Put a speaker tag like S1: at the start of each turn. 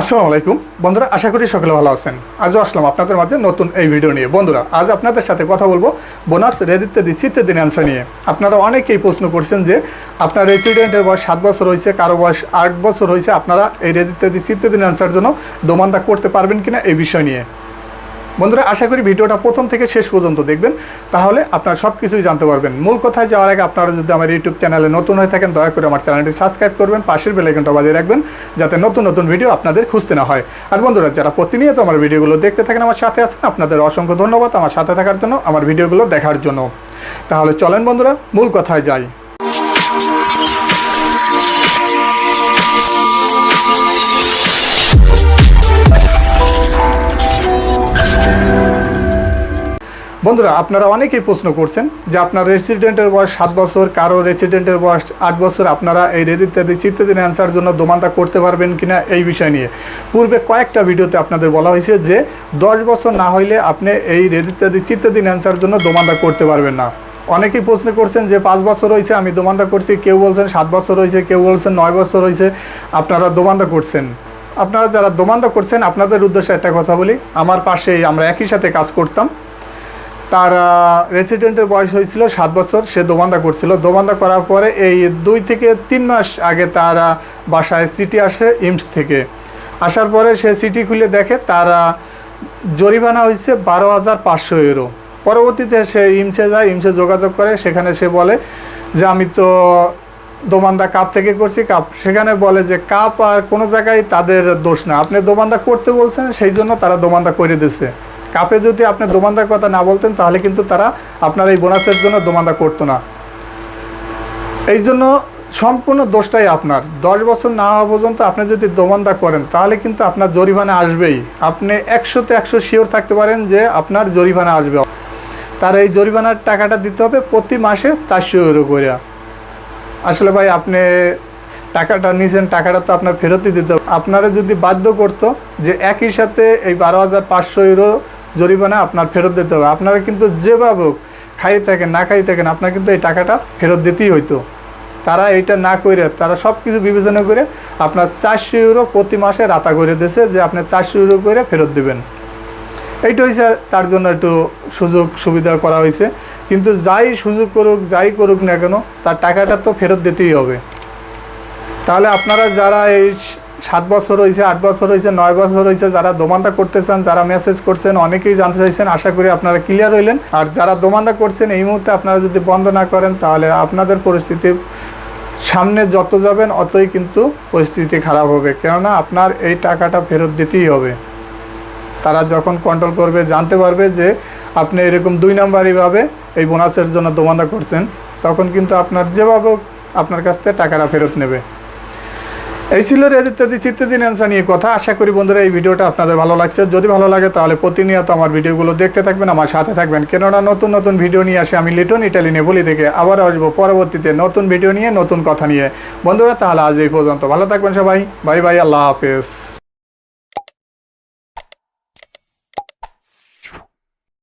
S1: আসসালামু আলাইকুম। বন্ধুরা, আশা করি সকলে ভালো আছেন। আজও আসলাম আপনাদের মাঝে নতুন এই ভিডিও নিয়ে। বন্ধুরা, আজ আপনাদের সাথে কথা বলব বোনাস রেদিতে দিচ্ছি দিন অ্যান্সার নিয়ে। আপনারা অনেকেই প্রশ্ন করছেন যে, আপনার রেসিডেন্টের বয়স সাত বছর হয়েছে, কারও বয়স আট বছর হয়েছে, আপনারা এই রেদিতে দিচ্ছি দিন অ্যান্সার জন্য দোমান্দা করতে পারবেন কিনা এই বিষয় নিয়ে। বন্ধুরা, আশা করি ভিডিওটা প্রথম থেকে শেষ পর্যন্ত দেখবেন। তাহলে আপনারা সব কিছুই জানতে পারবেন। মূল কথায় যাওয়ার আগে আপনারা যদি আমার ইউটিউব চ্যানেলে নতুন হয়ে থাকেন, দয়া করে আমার চ্যানেলটি সাবস্ক্রাইব করবেন, পাশের বেলাইকনটা বাজিয়ে রাখবেন, যাতে নতুন নতুন ভিডিও আপনাদের খুঁজতে না হয়। আর বন্ধুরা, যারা প্রতিনিয়ত আমার ভিডিওগুলো দেখতে থাকেন, আমার সাথে আছেন, আপনাদের অসংখ্য ধন্যবাদ আমার সাথে থাকার জন্য, আমার ভিডিওগুলো দেখার জন্য। তাহলে চলেন বন্ধুরা, মূল কথায় যাই। বন্ধুরা, আপনারা অনেকেই প্রশ্ন করছেন যে আপনার রেসিডেন্টের বয়স সাত বছর, কারও রেসিডেন্টের বয়স আট বছর, আপনারা এই রেড ইত্যাদি চিত্তদিন অ্যান্সার জন্য দোমানটা করতে পারবেন কিনা এই বিষয় নিয়ে। পূর্বে কয়েকটা ভিডিওতে আপনাদের বলা হয়েছে যে দশ বছর না হইলে আপনি এই রেড ইত্যাদি চিত্তদিন অ্যান্সার জন্য দোমানটা করতে পারবেন না। অনেকেই প্রশ্ন করছেন যে পাঁচ বছর হয়েছে আমি দোমানটা করছি, কেউ বলছেন সাত বছর হয়েছে কেউ বলছেন নয় বছর হয়েছে আপনারা দোমানটা করছেন। আপনারা যারা দোমানটা করছেন, আপনাদের উদ্দেশ্যে একটা কথা বলি। আমার পাশেই আমরা একই সাথে কাজ করতাম। তার রেসিডেন্টের বয়স হয়েছিল সাত বছর, সে দোবান্দা করছিল। দোবান্দা করার পরে এই দুই থেকে তিন মাস আগে তার বাসায় সিটি আসে ইমস থেকে। আসার পরে সে সিটি খুলে দেখে তার জরিমানা হয়েছে বারো হাজার পাঁচশো ইউরো। পরবর্তীতে সে ইমসে যায় ইমসে যোগাযোগ করে। সেখানে সে বলে যে, আমি তো দোমান্দা কাপ থেকে করছি কাপ। সেখানে বলে যে, কাপ আর কোনো জায়গায় তাদের দোষ না। আপনি দোমান্দা করতে বলছেন, সেই জন্য তারা দোমান্দা করে দিছে। কাপে যদি আপনি দোমান্দার কথা না বলতেন, তাহলে কিন্তু তারা আপনার এই বোনাসের জন্য দোমান্দা করতো না। এই জন্য সম্পূর্ণ দোষটাই আপনার। দশ বছর না হওয়া পর্যন্ত আপনি যদি দোমান্দা করেন, তাহলে কিন্তু আপনার জরিমানা আসবেই। আপনি একশোতে একশো শিওর থাকতে পারেন যে আপনার জরিমানা আসবে। তার এই জরিমানার টাকাটা দিতে হবে প্রতি মাসে চারশো ইউরো করে। আসলে ভাই, আপনি টাকাটা নিয়েছেন টাকাটা তো আপনার ফেরতই দিতে হবে। আপনারা যদি বাধ্য করতো যে একই সাথে এই বারো হাজার পাঁচশো ইউরো জরিমানা আপনার ফেরত দিতে হবে। আপনারা কিন্তু যেভাবে হোক খাই থাকেন, না খাই থাকেন, আপনার কিন্তু এই টাকাটা ফেরত দিতেই হইতো। তারা এইটা না করে তারা সব কিছু বিবেচনা করে আপনার চারশো ইউরো প্রতি মাসে রাতা করে দিয়েছে যে আপনি চারশো ইউরো করে ফেরত দেবেন। এইটা হয়েছে তার জন্য একটু সুযোগ সুবিধা করা হয়েছে কিন্তু যাই সুযোগ করুক, যাই করুক না কেন, তার টাকাটা তো ফেরত দিতেই হবে। তাহলে আপনারা যারা এই সাত বছর হয়েছে আট বছর হয়েছে নয় বছর হয়েছে যারা দোমান্দা করতেছেন যারা মেসেজ করছেন, অনেকেই জানতে চাইছেন, আশা করি আপনারা ক্লিয়ার হইলেন। আর যারা দোমান্দা করছেন, এই মুহূর্তে আপনারা যদি বন্ধ না করেন, তাহলে আপনাদের পরিস্থিতি সামনে যত যাবেন, অতই কিন্তু পরিস্থিতি খারাপ হবে। কেননা আপনার এই টাকাটা ফেরত দিতেই হবে। তারা যখন কন্ট্রোল করবে, জানতে পারবে যে আপনি এরকম দুই নাম্বারইভাবে এই বোনাসের জন্য দোমান্দা করছেন, তখন কিন্তু আপনার যেভাবে আপনার কাছ থেকে টাকাটা ফেরত নেবে। এই ছিল রেজিত্যাদি চিত্তদিন অ্যান্সার নিয়ে কথা। আশা করি বন্ধুরা এই ভিডিওটা আপনাদের ভালো লাগছে। যদি ভালো লাগে তাহলে প্রতিনিয়ত আমার ভিডিওগুলো দেখতে থাকবেন, আমার সাথে থাকবেন। কেননা নতুন নতুন ভিডিও নিয়ে আসে আমি লিটন ইটালি নিয়ে বলি থেকে। আবার আসব পরবর্তীতে নতুন ভিডিও নিয়ে, নতুন কথা নিয়ে। বন্ধুরা তাহলে আজ এই পর্যন্ত। ভালো থাকবেন সবাই। বাই বাই, আল্লাহ হাফেজ।